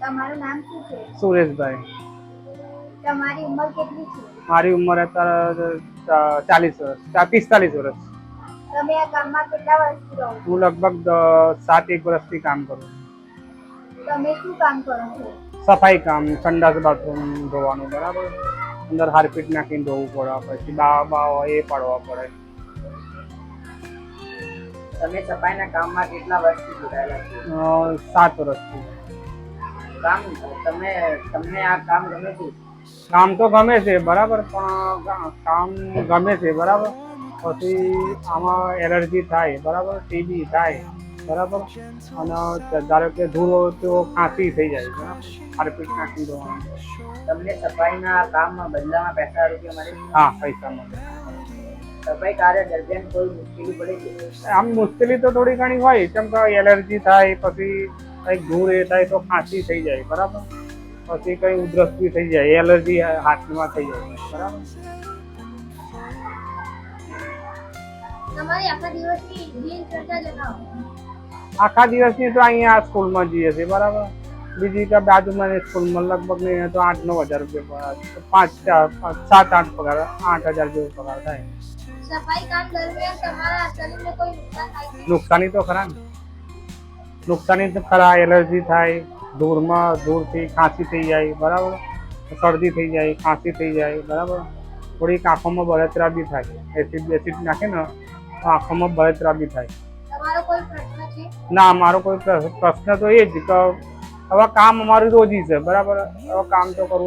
તમારું નામ શું છે? સુરેશભાઈ. તમારી ઉંમર કેટલી છે? મારી ઉંમર અત્યારે ચાલીસ વર્ષ પિસ્તાલીસ વર્ષ. તમે આ કામમાં કેટલા વર્ષથી રહો હું લગભગ સાત એક વર્ષથી કામ કરું છું. તમે શું કામ કરો છો? સફાઈ કામ સંડાસ બાથરૂમ ધોવાનું બરાબર? અંદર હારપીટ નાખીને ધોવું પડે પછી બા બા હોય એ પાડવા પડે. તમે સફાઈના કામમાં કેટલા વર્ષથી જોડાયેલા છો? સાત વર્ષથી. કામ તમે તમને આ કામ ગમે છે? કામ તો ગમે છે બરાબર પણ કામ ગમે છે બરાબર. પછી આમાં એલર્જી થાય બરાબર ટીબી થાય બરાબર. અને ધારો કે ધૂળ હોય તો ખાંસી થઈ જાય બરાબર. હારપીટ નાખી દેવાનું તમને સફાઈના કામમાં બદલામાં પૈસા રૂપિયા મળે હા પૈસા મળે. સફાઈ કાર્ય દરમિયાન કોઈ મુશ્કેલી પડે છે? આમ મુશ્કેલી તો થોડી ઘણી હોય કેમ કે એલર્જી થાય પછી કંઈક ધૂળ એ થાય તો ખાંસી થઈ જાય બરાબર? પછી કંઈ ઉધરસ બી થઈ જાય એલર્જી હાથમાં થઈ જાય બરાબર? તમારી આખા દિવસની દિનચર્યા જણાવો. આખા દિવસની તો અહીંયા આ સ્કૂલમાં જઈએ છીએ બરાબર? બીજી કે બાજુમાં સ્કૂલમાં લગભગ નહીં તો આઠ નવ હજાર રૂપિયા પગાર પાંચ ચાર સાત આઠ પગાર આઠ હજાર જેવો પગાર થાય. નુકસાન તો ખરા ને. નુકસાની તો ખરા એલર્જી થાય ધૂળમાં ધૂળથી ખાંસી થઈ જાય બરાબર? શરદી થઈ જાય ખાંસી થઈ જાય બરાબર? થોડીક આંખોમાં બળતરા બી થાય. એસિડ બેસિડ નાખે ને તો આંખોમાં બળતરા બી થાય ના મારો કોઈ પ્રશ્ન તો એ જ કે હવે કામ અમારું રોજી છે બરાબર? હવે કામ તો કરવું